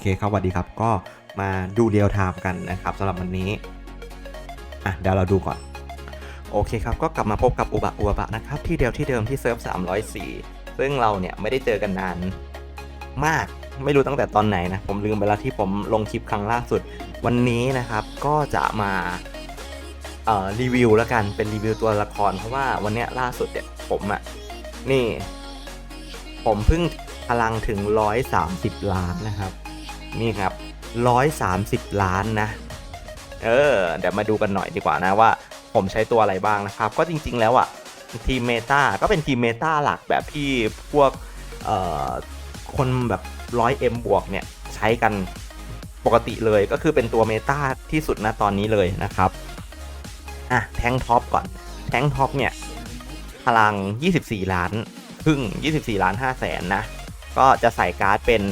เคครับสวัสดีครับ ก็มาดูเรียลไทม์กันนะครับสำหรับวันนี้ อะเดี๋ยวเราดูก่อน โอเคครับ ก็กลับมาพบกับอุบะอุบะนะครับ ที่เดียวที่เดิมที่เซิร์ฟ304 ซึ่งเราเนี่ยไม่ได้เจอกันนานมากไม่รู้ตั้งแต่ตอนไหนนะ ผมลืมไปแล้วที่ผมลงคลิปครั้งล่าสุด วันนี้นะครับก็จะมาเอ่อรีวิวแล้วกันเป็นรีวิวตัวละคร เพราะว่าวันเนี้ยล่าสุดเนี่ยผมอะนี่ ผมเพิ่งพลังถึง 130 ล้านนะครับ นี่ครับ 130 ล้านนะ เออ เดี๋ยวมาดูกันหน่อยดีกว่านะว่าผมใช้ตัวอะไรบ้างนะครับ ก็จริง ๆ แล้วอะ่ะทีมเมตาก็เป็นทีมเมตาหลักแบบที่พวกคนแบบ 100M บวกเนี่ยใช้กันปกติเลยก็คือเป็นตัวเมตาที่สุดนะตอนนี้เลยนะครับ อะ แทงท็อปก่อน แทงท็อปเนี่ย พลัง 24 ล้านครึ่ง 24 ล้าน5แสนนะ ก็จะใส่การ์ดเป็น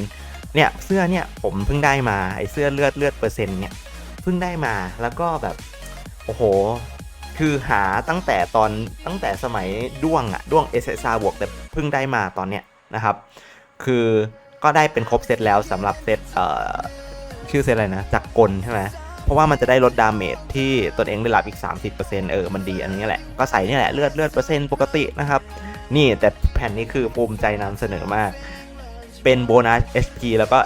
เนี่ยเสื้อเนี่ยผมเพิ่งได้มาไอเสื้อเลือดเลือดเปอร์เซ็นต์เนี่ยเพิ่งได้มาแล้วก็แบบโอ้โห คือหาตั้งแต่ตอนตั้งแต่สมัยด้วงอะด้วง s s r บวกแต่เพิ่งได้มาตอนเนี้ยนะครับ คือก็ได้เป็นครบเซตแล้วสำหรับเซตเอ่อชื่อเซตอะไรนะจักกลใช่ไหมเพราะว่ามันจะได้ลดดาเมจที่ตนเองได้รับอีก 30%เออมันดีอันนี้แหละ ก็ใส่นี่แหละเลือดเลือดเปอร์เซ็นต์ปกตินะครับ นี่แต่แผ่นนี้คือภูมิใจนำเสนอมาก เป็นโบนัส HP แล้วก็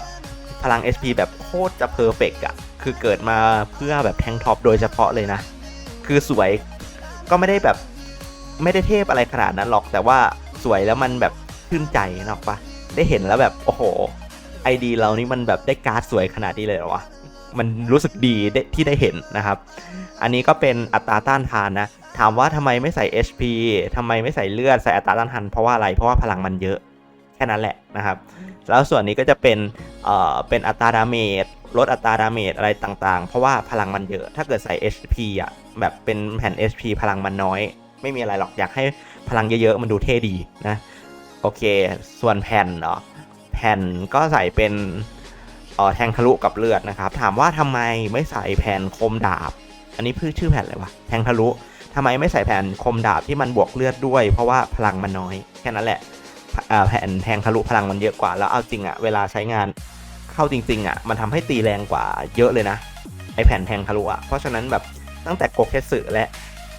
พลัง HP แบบโคตรจะเพอร์เฟกอะคือเกิดมาเพื่อแบบแทงท็อปโดยเฉพาะเลยนะ คือสวยก็ไม่ได้แบบไม่ได้เทพอะไรขนาดนั้นหรอกแต่ว่าสวยแล้วมันแบบชื่นใจนะอกปะได้เห็นแล้วแบบโอ้โหไอดีเรานี่มันแบบได้การ์ดสวยขนาดนี้เลยเหรอวะมันรู้สึกดีที่ได้เห็นนะครับ อันนี้ก็เป็นอัตราต้านทานนะ ถามว่าทำไมไม่ใส่ HP ทำไมไม่ใส่เลือดใส่อัตราต้านทานเพราะว่าอะไร เพราะว่าพลังมันเยอะ แค่นั้นแหละนะครับ แล้วส่วนนี้ก็จะเป็นเอ่อเป็นอัตราดาเมจลดอัตราดาเมจอะไรต่างๆ เพราะว่าพลังมันเยอะ ถ้าเกิดใส่ HP อะแบบเป็นแผ่น HP พลังมันน้อย ไม่มีอะไรหรอกอยากให้พลังเยอะๆมันดูเท่ดีนะโอเค ส่วนแผ่นเนาะแผ่นก็ใส่เป็นเอ่อแทงทะลุกับเลือดนะครับ ถามว่าทำไมไม่ใส่แผ่นคมดาบ อันนี้ชื่อชื่อแผ่นอะไรวะแทงทะลุทำไมไม่ใส่แผ่นคมดาบที่มันบวกเลือดด้วย เพราะว่าพลังมันน้อยแค่นั้นแหละ แผ่นแทงทะลุพลังมันเยอะกว่า แล้วเอาจริงอะเวลาใช้งานเข้าจริงๆอะมันทำให้ตีแรงกว่าเยอะเลยนะไอแผ่นแทงทะลุอะเพราะฉะนั้นแบบตั้งแต่โกเคสึและ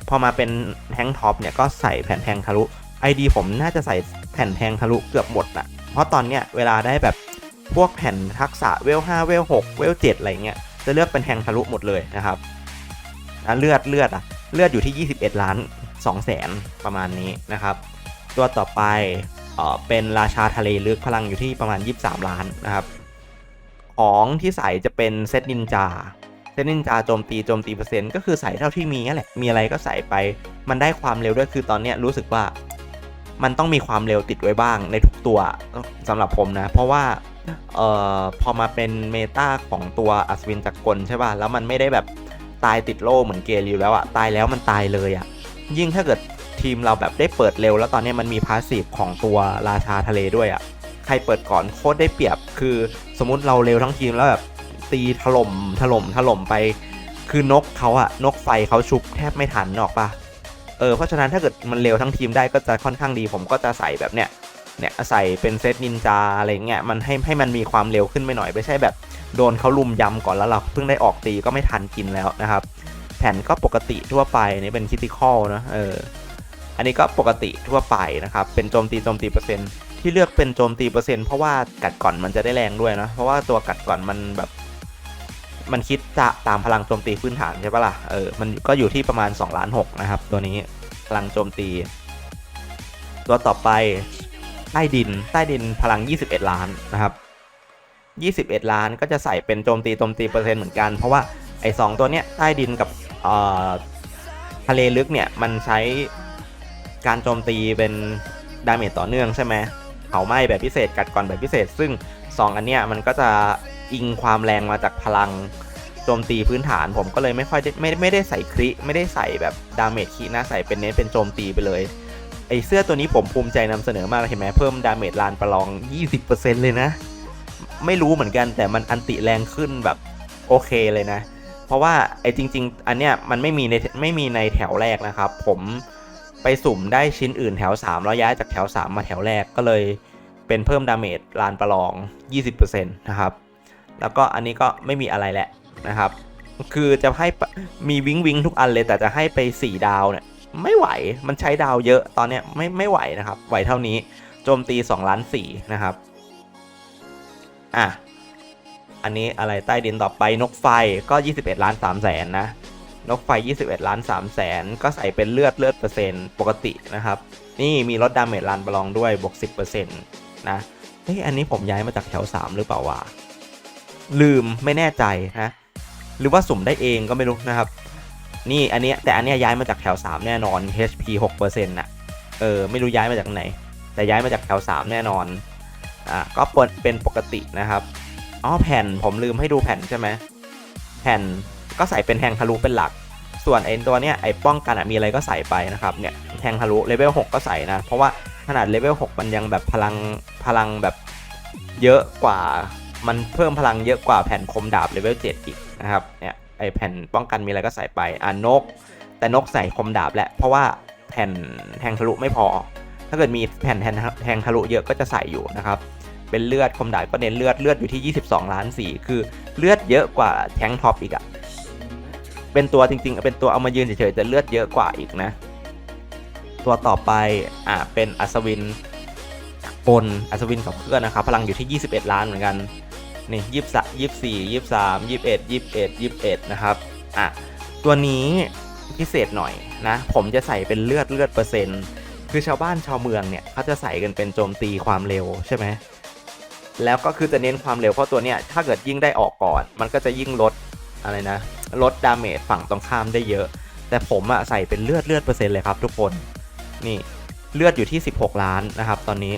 พอมาเป็นแทงท็อปเนี่ยก็ใส่แผ่นแทงทะลุไอดีผมน่าจะใส่แผ่นแทงทะลุเกือบหมดอะเพราะตอนเนี้ยเวลาได้แบบพวกแผ่นทักษะเวล5เวล6เวล7อะไรเงี้ยจะเลือกเป็นแทงทะลุหมดเลยนะครับเลือดเลือดอะเลือดอยู่ที่ 21 ล้าน2แสนประมาณนี้นะครับ ตัวต่อไป เป็นราชาทะเลลึกพลังอยู่ที่ประมาณ 23 ล้านนะครับ ของที่ใส่จะเป็นเซตนินจา เซตนินจาโจมตีโจมตีเปอร์เซ็นต์ก็คือใส่เท่าที่มีนั่นแหละ มีอะไรก็ใส่ไป มันได้ความเร็วด้วยคือตอนนี้รู้สึกว่า มันต้องมีความเร็วติดไว้บ้างในทุกตัวสำหรับผมนะ เพราะว่าเอ่อพอมาเป็นเมตาของตัวอัศวินจักรกลใช่ป่ะ แล้วมันไม่ได้แบบตายติดโล่เหมือนเกลิวแล้วอะตายแล้วมันตายเลยอะยิ่งถ้าเกิด ทีมเราแบบได้เปิดเร็ว แล้วตอนนี้มันมีพาสซีฟของตัวราชาทะเลด้วยอะ่ะใครเปิดก่อนโคตรได้เปรียบ คือสมมุติเราเร็วทั้งทีมแล้วแบบตีถล่มถล่มถล่มไป คือนกเขาอะนกไฟเขาชุบแทบไม่ทันนกออกปะเออเพราะฉะนั้นถ้าเกิดมันเร็วทั้งทีมได้ก็จะค่อนข้างดี ผมก็จะใส่แบบเนี้ยเนี่ยใส่เป็นเซตนินจาอะไรเงี้ยมันให้ให้มันมีความเร็วขึ้นไปหน่อยไม่ใช่แบบโดนเขาลุมยำก่อนแล้วเราเพิ่งได้ออกตีก็ไม่ทันกินแล้วนะครับ แผ่นก็ปกติทั่วไปนี่เป็นคิติคอลนะเออ อันนี้ก็ปกติทั่วไปนะครับ เป็นโจมตีโจมตีเปอร์เซ็นต์ที่เลือกเป็นโจมตีเปอร์เซ็นต์เพราะว่ากัดก่อนมันจะได้แรงด้วยนะ เพราะว่าตัวกัดก่อนมันแบบ มันคิดจะตามพลังโจมตีพื้นฐานใช่ปะล่ะ เออ มันก็อยู่ที่ประมาณ2ล้าน6นะครับ ตัวนี้พลังโจมตี ตัวต่อไปใต้ดินใต้ดินพลัง 21 ล้านนะครับ 21 ล้านก็จะใส่เป็นโจมตีโจมตีเปอร์เซ็นต์เหมือนกัน เพราะว่าไอ้สองตัวเนี้ยใต้ดินกับเอ่อทะเลลึกเนี่ยมันใช้ การโจมตีเป็นดาเมจต่อเนื่องใช่ไหมเผาไหม้แบบพิเศษกัดก่อนแบบพิเศษ ซึ่ง 2 อันเนี้ยมันก็จะอิงความแรงมาจากพลังโจมตีพื้นฐานผมก็เลยไม่ค่อยไม่ไม่ได้ใส่คริไม่ได้ใส่แบบดาเมจคีนะใส่เป็นเน้นเป็นโจมตีไปเลยไอเสื้อตัวนี้ผมภูมิใจนำเสนอมากเห็นไหมเพิ่มดาเมจลานประลอง 20%เลยนะ ไม่รู้เหมือนกันแต่มันอันติแรงขึ้นแบบโอเคเลยนะ เพราะว่าไอจริง ๆ อันเนี้ยมันไม่มีในไม่มีในแถวแรกนะครับ ผม ไปสุ่มได้ชิ้นอื่นแถว 3 แล้วย้ายจากแถว 3 มาแถวแรกก็เลยเป็นเพิ่มดาเมจลานประลอง 20%นะครับ แล้วก็อันนี้ก็ไม่มีอะไรแหละนะครับ คือจะให้มีวิงวิงทุกอันเลยแต่จะให้ไป 4 ดาวเนี่ยไม่ไหวมันใช้ดาวเยอะตอนเนี้ยไม่ไม่ไหวนะครับ ไหวเท่านี้โจมตี 2 ล้าน4นะครับอะอันนี้อะไรใต้ดินต่อไปนกไฟก็ 21 ล้าน3แสนนะ นกไฟ 21 ล้าน3แสนก็ใส่เป็นเลือดเลือดเปอร์เซ็นต์ปกตินะครับ นี่มีลดดาเมจลานประลองด้วยบวก 10%นะเฮ้ยอันนี้ผมย้ายมาจากแถว 3 หรือเปล่าวะลืมไม่แน่ใจนะหรือว่าสุ่มได้เองก็ไม่รู้นะครับ นี่อันนี้แต่อันนี้ย้ายมาจากแถว 3 แน่นอน HP 6%น่ะเออไม่รู้ย้ายมาจากไหน แต่ย้ายมาจากแถว 3 แน่นอนอะก็เป็นปกตินะครับอ๋อแผ่นผมลืมให้ดูแผ่นใช่ไหมแผ่น ก็ใส่เป็นแทงทะลุเป็นหลัก ส่วนไอ้ตัวเนี้ยไอ้ป้องกันมีอะไรก็ใส่ไปนะครับเนี่ยแทงทะลุเลเวล6ก็ใส่นะ เพราะว่าขนาดเลเวล6มันยังแบบพลังพลังแบบเยอะกว่ามันเพิ่มพลังเยอะกว่าแผ่นคมดาบเลเวล7อีกนะครับเนี่ยไอ้แผ่นป้องกันมีอะไรก็ใส่ไปอ่านก แต่นกใส่คมดาบแหละเพราะว่าแผ่นแทงทะลุไม่พอ ถ้าเกิดมีแผ่นแทงทะลุเยอะก็จะใส่อยู่นะครับเป็นเลือดคมดาบก็เน้นเลือดเลือดอยู่ที่ 22 ล้านสี่คือเลือดเยอะกว่าแทงท็อปอีกอะ เป็นตัวจริงๆ เป็นตัวเอามายืนเฉยๆแต่เลือดเยอะกว่าอีกนะ ตัวต่อไปอ่าเป็นอัศวินปนอัศวินกับเพื่อนนะครับ พลังอยู่ที่ 21 ล้านเหมือนกันนี่ยี่สิบยี่สี่ยี่สามยี่เอ็ดยี่เอ็ดยี่เอ็ดนะครับอะตัวนี้พิเศษหน่อยนะ ผมจะใส่เป็นเลือดเลือดเปอร์เซ็นต์คือชาวบ้านชาวเมืองเนี่ยเขาจะใส่กันเป็นโจมตีความเร็วใช่ไหมแล้วก็คือจะเน้นความเร็วเพราะตัวเนี้ยถ้าเกิดยิ่งได้ออกก่อน มันก็จะยิ่งลดอะไรนะ ลดดาเมจฝั่งตรงข้ามได้เยอะ แต่ผมอะใส่เป็นเลือดเลือดเปอร์เซ็นต์เลยครับทุกคนนี่เลือดอยู่ที่ 16 ล้านนะครับตอนนี้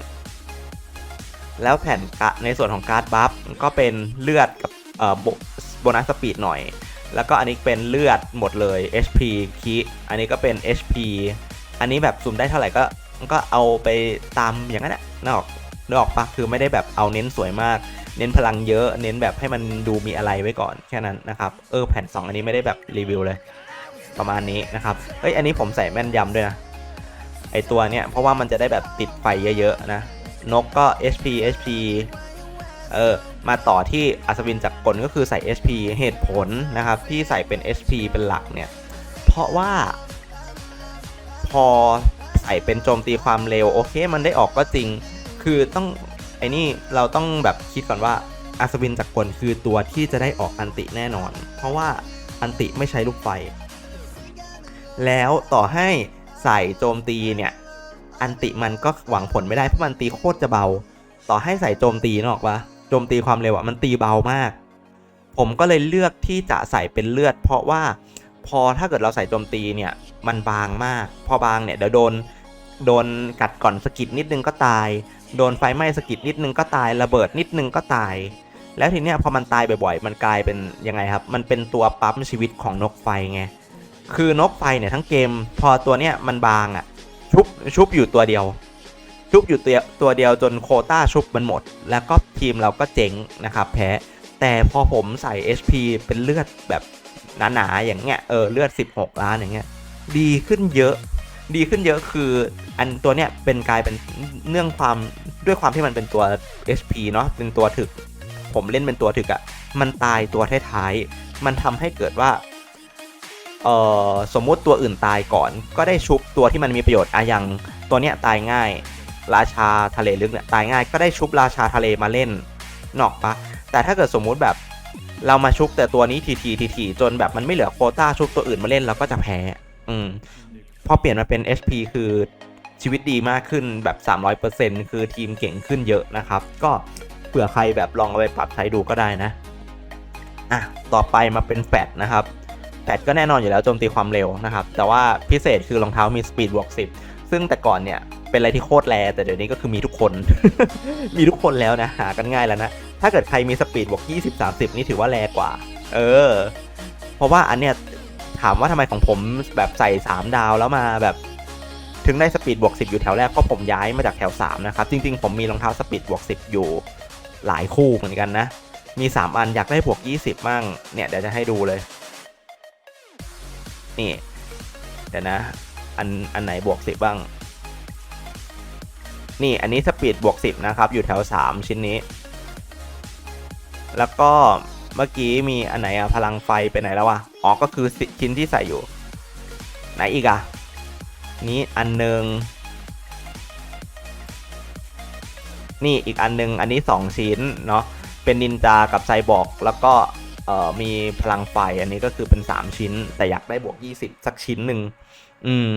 แล้วแผ่นกะในส่วนของการ์ดบัฟก็เป็นเลือดกับเอ่อโบนัสสปีดหน่อย แล้วก็อันนี้เป็นเลือดหมดเลย HP คีอันนี้ก็เป็น HP อันนี้แบบซูมได้เท่าไหร่ก็ก็เอาไปตามอย่างนั้นแหละนกออกนึกออกปะคือไม่ได้แบบเอาเน้นสวยมาก เน้นพลังเยอะ เน้นแบบให้มันดูมีอะไรไว้ก่อนแค่นั้นนะครับ เออแผ่น 2 อันนี้ไม่ได้แบบรีวิวเลย ประมาณนี้นะครับ เฮ้ยอันนี้ผมใส่แม่นยำด้วยนะ ไอตัวเนี้ยเพราะว่ามันจะได้แบบติดไฟเยอะๆนะ นกก็ HP HP เออ มาต่อที่อัศวินจักรกลก็คือใส่ HP เหตุผลนะครับที่ใส่เป็น HP เป็นหลักเนี่ย เพราะว่า พอใส่เป็นโจมตีความเร็วโอเค มันได้ออกก็จริง คือต้อง ไอ้นี่เราต้องแบบคิดก่อนว่าอัศวินจักรกลคือตัวที่จะได้ออกอันติแน่นอน เพราะว่าอันติไม่ใช้ลูกไฟ แล้วต่อให้ใส่โจมตีเนี่ย อันติมันก็หวังผลไม่ได้เพราะมันตีโคตรจะเบา ต่อให้ใส่โจมตีนอกปะโจมตีความเร็วอะมันตีเบามาก ผมก็เลยเลือกที่จะใส่เป็นเลือด เพราะว่าพอถ้าเกิดเราใส่โจมตีเนี่ยมันบางมาก พอบางเนี่ยเดี๋ยวโดนโดนกัดก่อนสกิดนิดนึงก็ตาย โดนไฟไหม้สะกิดนิดนึงก็ตายระเบิดนิดนึงก็ตาย แล้วทีเนี้ยพอมันตายบ่อยๆ มันกลายเป็นยังไงครับ มันเป็นตัวปั๊มชีวิตของนกไฟไง คือนกไฟเนี่ยทั้งเกมพอตัวเนี้ยมันบางอะ่ะชุบชุบอยู่ตัวเดียว ชุบอยู่ตัวตัวเดียวจนโคต้าชุบมันหมด แล้วก็ทีมเราก็เจ๊งนะครับแพ้แต่พอผมใส่ HP เป็นเลือดแบบหนาๆอย่างเงี้ยเออเลือด 16 ล้านอย่างเงี้ยดีขึ้นเยอะ ดีขึ้นเยอะคืออันตัวเนี้ยเป็นกลายเป็นเนื่องความด้วยความที่มันเป็นตัว HP เนาะเป็นตัวถึก ผมเล่นเป็นตัวถึกอะ่ะมันตายตัวท้ายๆมันทำให้เกิดว่าเอ่อสมมุติตัวอื่นตายก่อน ก็ได้ชุบตัวที่มันมีประโยชน์อะอย่างตัวเนี้ยตายง่าย ราชาทะเลลึกเนี่ยตายง่ายก็ได้ชุบราชาทะเลมาเล่นนอกปะแต่ถ้าเกิดสมมุติแบบเรามาชุบแต่ตัวนี้ทีทีทีทีจนแบบมันไม่เหลือโคต้าชุบตัวอื่นมาเล่นเราก็จะแพ้ อืม พอเปลี่ยนมาเป็น HP คือชีวิตดีมากขึ้นแบบ 300%คือทีมเก่งขึ้นเยอะนะครับ ก็เผื่อใครแบบลองเอาไปปรับใช้ดูก็ได้นะ อะ ต่อไปมาเป็นแฟดนะครับ แฟดก็แน่นอนอยู่แล้วโจมตีความเร็วนะครับ แต่ว่าพิเศษคือรองเท้ามีสปีดบวก10 ซึ่งแต่ก่อนเนี่ยเป็นอะไรที่โคตรแรแต่เดี๋ยวนี้ก็คือมีทุกคน มีทุกคนแล้วนะหากันง่ายแล้วนะ ถ้าเกิดใครมีสปีดบวก20 30 นี่ถือว่าแรงกว่า เออ เพราะว่าอันเนี้ย ถามว่าทำไมของผมแบบใส่ 3 ดาวแล้วมาแบบถึงได้สปีดบวก10 อยู่แถวแรกเพราะผมย้ายมาจากแถว 3 นะครับ จริง ๆ ผมมีรองเท้าสปีดบวก10 อยู่หลายคู่เหมือนกันนะ มี 3 อันอยากได้บวก 20 มั่งเนี่ยเดี๋ยวจะให้ดูเลย นี่เดี๋ยวนะ อันอันไหนบวก 10 บ้าง นี่อันนี้สปีดบวก 10 นะครับ อยู่แถว 3 ชิ้นนี้ แล้วก็ เมื่อกี้มีอันไหนอะพลังไฟไปไหนแล้ววะอ๋อก็คือชิ้นที่ใส่อยู่ ไหนอีกอะนี้อันหนึ่งนี่อีกอันหนึง อันนี้สองชิ้นเนาะเป็นนินจากับไซบอร์กแล้วก็มีพลังไฟอันนี้ก็คือเป็น 3 ชิ้น แต่อยากได้บวก 20 สักชิ้นหนึ่งอืม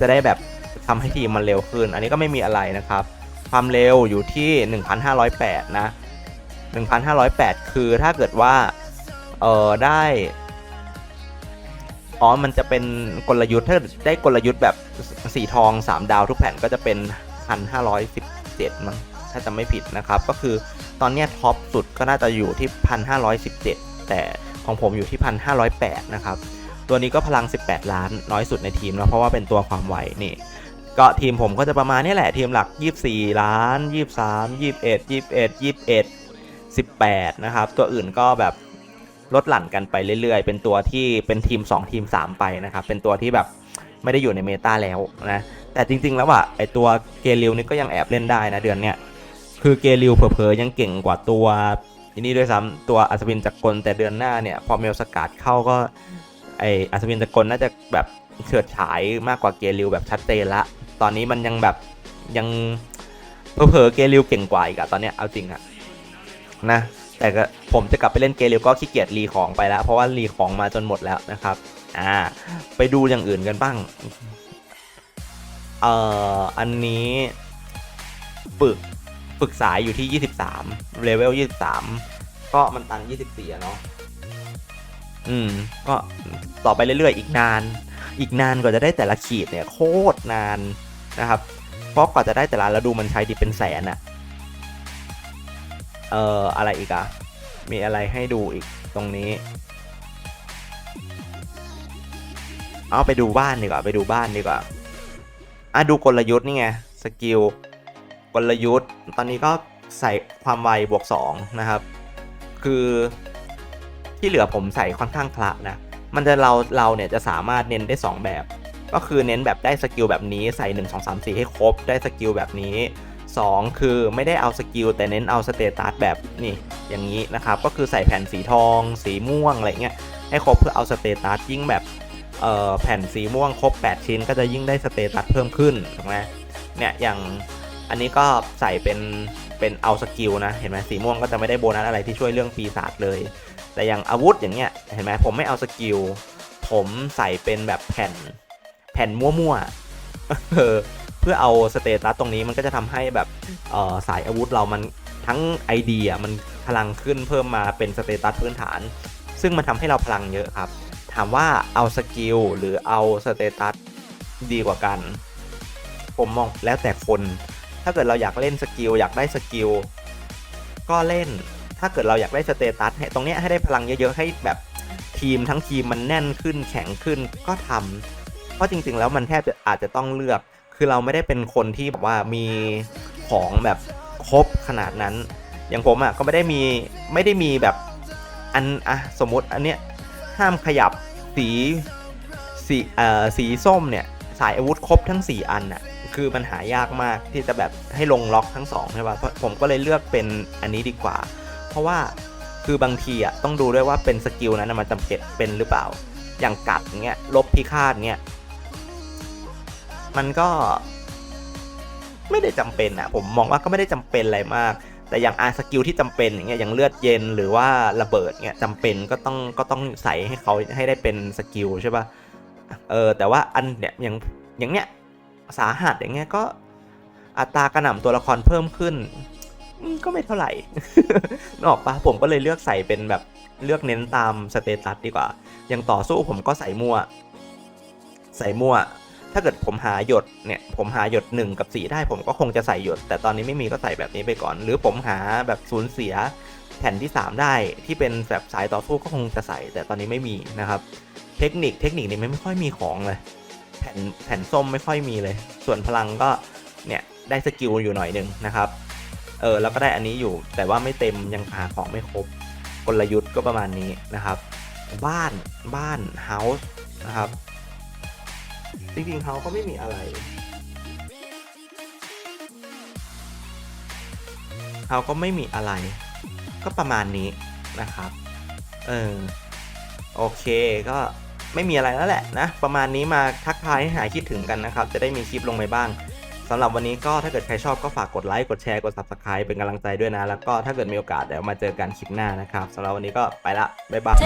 จะได้แบบทำให้ทีมมันเร็วขึ้น อันนี้ก็ไม่มีอะไรนะครับ ความเร็วอยู่ที่ 1,508 นะ 1,508 คือถ้าเกิดว่า เออได้อ๋อมันจะเป็นกลยุทธ์ถ้าได้กลยุทธ์แบบสีทอง 3 ดาวทุกแผ่นก็จะเป็น 1,517 มั้งถ้าจะไม่ผิดนะครับ ก็คือตอนนี้ท็อปสุดก็น่าจะอยู่ที่ 1,517 แต่ของผมอยู่ที่ 1,508 นะครับ ตัวนี้ก็พลัง 18 ล้านน้อยสุดในทีมแล้วเพราะว่าเป็นตัวความไวนี่ก็ทีมผมก็จะประมาณนี้แหละทีมหลัก 24 ล้าน 23 21 21 21 18 นะครับ ตัวอื่นก็แบบลดหลั่นกันไปเรื่อยๆ เป็นตัวที่เป็นทีม 2 ทีม 3 ไปนะครับ เป็นตัวที่แบบไม่ได้อยู่ในเมตาแล้วนะ แต่จริงๆแล้วอะไอตัวเกลิวนี่ก็ยังแอบเล่นได้นะเดือนเนี้ย คือเกลิวเผลอๆยังเก่งกว่าตัวนี่ด้วยซ้ำตัวอัศวินจักรกลแต่เดือนหน้าเนี่ยพอเมลสกัดเข้าก็ไออัศวินจักรกลน่าจะแบบเฉิดฉายมากกว่าเกลิวแบบชัดเจนละ ตอนนี้มันยังแบบยังเผลอๆเกลิวเก่งกว่าอีกอะตอนเนี้ยเอาจริงอะ นะ แต่ก็ผมจะกลับไปเล่นเกลิวก็ขี้เกียจรีของไปแล้ว เพราะว่ารีของมาจนหมดแล้วนะครับ อ่า ไปดูอย่างอื่นกันบ้าง เอ่อ อันนี้ฝึกฝึกสายอยู่ที่ 23เลเวล 23 ก็มันตัน 24อะเนาะ อืม ก็ต่อไปเรื่อยๆ อีกนาน อีกนานกว่าจะได้แต่ละขีดเนี่ย โคตรนานนะครับ เพราะกว่าจะได้แต่ละแล้วดูมันใช้ดิเป็นแสนอะ เอ่ออะไรอีกอะมีอะไรให้ดูอีกตรงนี้ เอาไปดูบ้านดีกว่าไปดูบ้านดีกว่าอะดูกลยุทธ์นี่ไงสกิลกลยุทธ์ ตอนนี้ก็ใส่ความไวบวก2นะครับ คือที่เหลือผมใส่ค่อนข้างคละนะมันจะเราเราเนี่ยจะสามารถเน้นได้ 2 แบบ ก็คือเน้นแบบได้สกิลแบบนี้ใส่ 1 2 3 4 ให้ครบได้สกิลแบบนี้ 2 คือไม่ได้เอาสกิลแต่เน้นเอาสเตตัสแบบนี่อย่างนี้นะครับ ก็คือใส่แผ่นสีทอง สีม่วงอะไรเงี้ยให้ครบเพื่อเอาสเตตัสยิ่งแบบแผ่นสีม่วงครบ 8 ชิ้น ก็จะยิ่งได้สเตตัสเพิ่มขึ้นถูกไหมเนี่ยอย่างอันนี้ก็ใส่เป็นเป็นเอาสกิลนะเห็นไหมสีม่วงก็จะไม่ได้โบนัสอะไรที่ช่วยเรื่องปีศาจเลย แต่อย่างอาวุธอย่างเงี้ยเห็นไหมผมไม่เอาสกิลผมใส่เป็นแบบแผ่นแผ่นมั่วๆ เพื่อเอาสเตตัสตรงนี้มันก็จะทำให้แบบสายอาวุธเรามันทั้งไอเดียมันพลังขึ้นเพิ่มมาเป็นสเตตัสพื้นฐาน ซึ่งมันทำให้เราพลังเยอะครับ ถามว่าเอาสกิลหรือเอาสเตตัสดีกว่ากัน ผมมองแล้วแต่คน ถ้าเกิดเราอยากเล่นสกิลอยากได้สกิลก็เล่น ถ้าเกิดเราอยากได้สเตตัสตรงนี้ให้ได้พลังเยอะๆให้แบบทีมทั้งทีมมันแน่นขึ้นแข็งขึ้นก็ทำเพราะจริงๆแล้วมันแทบจะอาจจะต้องเลือก คือเราไม่ได้เป็นคนที่แบบว่ามีของแบบครบขนาดนั้น อย่างผมอะ่ะก็ไม่ได้มีไม่ได้มีแบบอันอะสมมติอันเนี้ยห้ามขยับสีสีเอ่อสีส้มเนี่ยสายอาวุธครบทั้ง 4 อันอะคือมันหายากมากที่จะแบบให้ลงล็อกทั้งสองใช่ป่ะผมก็เลยเลือกเป็นอันนี้ดีกว่า เพราะว่าคือบางทีอะต้องดูด้วยว่าเป็นสกิลนั้นนะมันจำเป็นเป็นหรือเปล่า อย่างกัดเงี้ยลบพิฆาตเงี้ย มันก็ ไม่ได้จำเป็นอะผมมองว่าก็ไม่ได้จำเป็นอะไรมาก แต่อย่างอาสกิลที่จำเป็นอย่างเงี้ยอย่างเลือดเย็นหรือว่าระเบิดเงี้ยจำเป็นก็ต้องก็ต้องใส่ให้เขาให้ได้เป็นสกิลใช่ป่ะเออแต่ว่าอันเนี้ยอย่างอย่างเนี้ยสาหัสอย่างเงี้ยก็อัตรากระหน่ำตัวละครเพิ่มขึ้นก็ไม่เท่าไหร่นอกปะผมก็เลยเลือกใส่เป็นแบบเลือกเน้นตามสเตตัสดีกว่า อย่างต่อสู้ผมก็ใส่มั่ว ใส่มั่ว ถ้าเกิดผมหาหยดเนี่ยผมหาหยด 1 กับ 4 ได้ผมก็คงจะใส่หยด แต่ตอนนี้ไม่มีก็ใส่แบบนี้ไปก่อน หรือผมหาแบบสูญเสียแผ่นที่ 3 ได้ที่เป็นแบบสายต่อสู้ก็คงจะใส่ แต่ตอนนี้ไม่มีนะครับ เทคนิคเทคนิคนี้ไม่ค่อยมีของเลย แผ่นแผ่นส้มไม่ค่อยมีเลย ส่วนพลังก็เนี่ยได้สกิลอยู่หน่อยหนึ่งนะครับเออแล้วก็ได้อันนี้อยู่แต่ว่าไม่เต็มยังหาของไม่ครบกลยุทธ์ก็ประมาณนี้นะครับ บ้านบ้านเฮาส์นะครับ จริงๆเขาก็ไม่มีอะไรเขาก็ไม่มีอะไร ก็ประมาณนี้นะครับ เออ โอเคก็ไม่มีอะไรแล้วแหละนะ ประมาณนี้มาทักทายให้หายคิดถึงกันนะครับ จะได้มีคลิปลงไปบ้างสำหรับวันนี้ก็ถ้าเกิดใครชอบก็ฝากกดไลค์ กดแชร์ กด subscribe เป็นกำลังใจด้วยนะ แล้วก็ถ้าเกิดมีโอกาสเดี๋ยวมาเจอกันคลิปหน้านะครับสำหรับวันนี้ก็ไปละ บ๊ายบาย